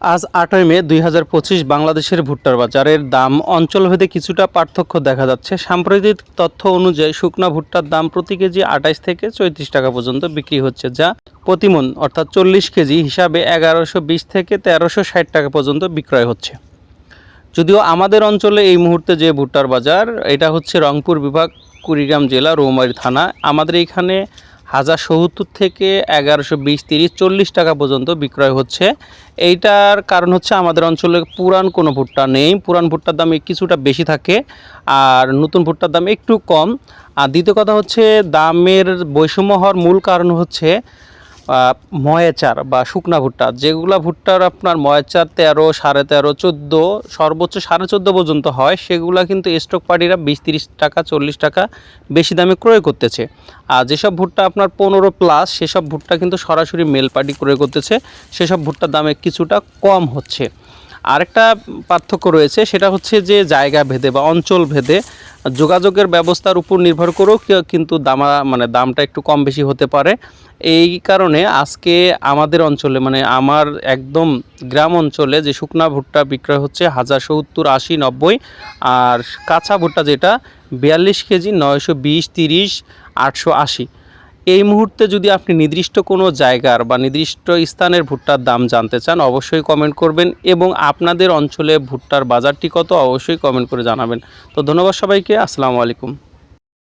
আজ আটই মে দুই হাজার পঁচিশ বাংলাদেশের ভুট্টার বাজারের দাম অঞ্চলভেদে কিছুটা পার্থক্য দেখা যাচ্ছে। সাম্প্রতিক তথ্য অনুযায়ী শুকনা ভুট্টার দাম প্রতি কেজি আঠাইশ থেকে চৌত্রিশ টাকা পর্যন্ত বিক্রি হচ্ছে, যা প্রতিমন, অর্থাৎ চল্লিশ কেজি হিসাবে এগারোশো বিশ থেকে তেরোশো ষাট টাকা পর্যন্ত বিক্রয় হচ্ছে। যদিও আমাদের অঞ্চলে এই মুহূর্তে যে ভুট্টার বাজার, এটা হচ্ছে রংপুর বিভাগ, কুড়িগ্রাম জেলা, রৌমারী থানা। আমাদের এখানে হাজার সত্তর থেকে এগারোশো বিশ, তিরিশ, চল্লিশ টাকা পর্যন্ত বিক্রয় হচ্ছে। এইটার কারণ হচ্ছে আমাদের অঞ্চলে পুরান কোনো ভুট্টা নেই। পুরান ভুট্টার দাম কিছুটা বেশি থাকে আর নতুন ভুট্টার দাম একটু কম। আর দ্বিতীয় কথা হচ্ছে দামের বৈষম্য হওয়ার মূল কারণ হচ্ছে ময়াচার বা শুকনা ভুট্টা, যেগুলা ভুট্টার আপনার ময়েচার তেরো, সাড়ে তেরো, চোদ্দ, সর্বোচ্চ সাড়ে চোদ্দ পর্যন্ত হয়, সেগুলো কিন্তু স্টক পার্টিরা বিশ, তিরিশ টাকা, চল্লিশ টাকা বেশি দামে ক্রয় করতেছে। আর যেসব ভুট্টা আপনার পনেরো প্লাস সেসব ভুট্টা কিন্তু সরাসরি মেল পার্টি ক্রয় করতেছে, সেসব ভুট্টার দামে কিছুটা কম হচ্ছে। আরেকটা পার্থক্য রয়েছে, সেটা হচ্ছে যে জায়গা ভেদে বা অঞ্চল ভেদে যোগাযোগের ব্যবস্থার উপর নির্ভর করেও কিন্তু দামা মানে দামটা একটু কম বেশি হতে পারে। এই কারণে আজকে আমাদের অঞ্চলে মানে আমার একদম গ্রাম অঞ্চলে যে শুকনা ভুট্টা বিক্রয় হচ্ছে হাজার সত্তর আশি নব্বই, আর কাঁচা ভুট্টা যেটা বিয়াল্লিশ কেজি নয়শো বিশ তিরিশ আটশো আশি। এই মুহূর্তে যদি আপনি নির্দিষ্ট কোনো জায়গার বা নির্দিষ্ট স্থানের ভুট্টার দাম জানতে চান, অবশ্যই কমেন্ট করবেন এবং আপনাদের অঞ্চলে ভুট্টার বাজারটি কত, অবশ্যই কমেন্ট করে জানাবেন। তো ধন্যবাদ সবাইকে, আসসালামু আলাইকুম।